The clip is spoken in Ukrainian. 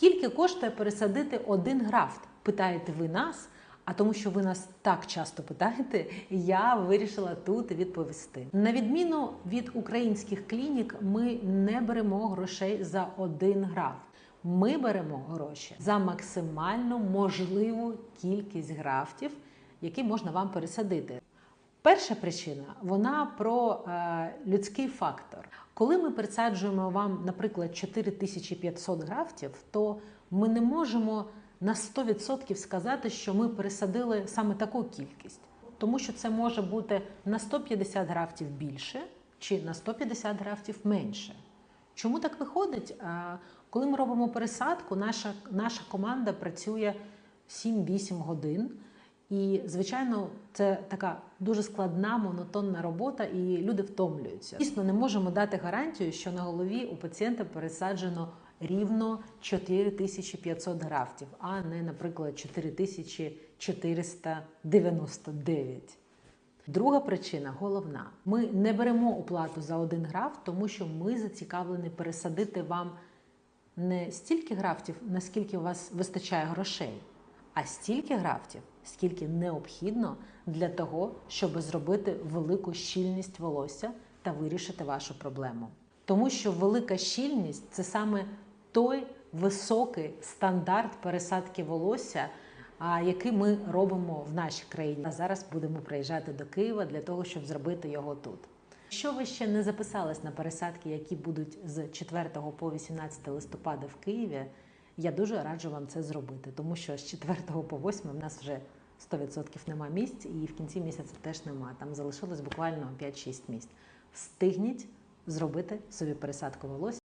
Скільки коштує пересадити один графт? Питаєте ви нас? А тому, що ви нас так часто питаєте, я вирішила тут відповісти. На відміну від українських клінік, ми не беремо грошей за один графт. Ми беремо гроші за максимально можливу кількість графтів, які можна вам пересадити. Перша причина вона про е, людський фактор. Коли ми пересаджуємо вам, наприклад, 4500 графтів, то ми не можемо на 100% сказати, що ми пересадили саме таку кількість, тому що це може бути на 150 графтів більше чи на 150 графтів менше. Чому так виходить? А, Коли ми робимо пересадку, наша, наша команда працює 7-8 годин. І, звичайно, це така дуже складна, монотонна робота, і люди втомлюються. Дійсно, не можемо дати гарантію, що на голові у пацієнта пересаджено рівно 4500 графтів, а не, наприклад, 4499. Друга причина головна: ми не беремо оплату за один графт, тому що ми зацікавлені пересадити вам не стільки графтів, наскільки у вас вистачає грошей, а стільки графтів, скільки необхідно для того, щоб зробити велику щільність волосся та вирішити вашу проблему. Тому що велика щільність це саме той високий стандарт пересадки волосся, який ми робимо в нашій країні. А зараз будемо приїжджати до Києва для того, щоб зробити його тут. Якщо ви ще не записались на пересадки, які будуть з 4 по 18 листопада в Києві, я дуже раджу вам це зробити, тому що з 4 по 8 в нас вже 100% нема місць, і в кінці місяця теж нема. Там залишилось буквально 5-6 місць. Встигніть зробити собі пересадку волосся.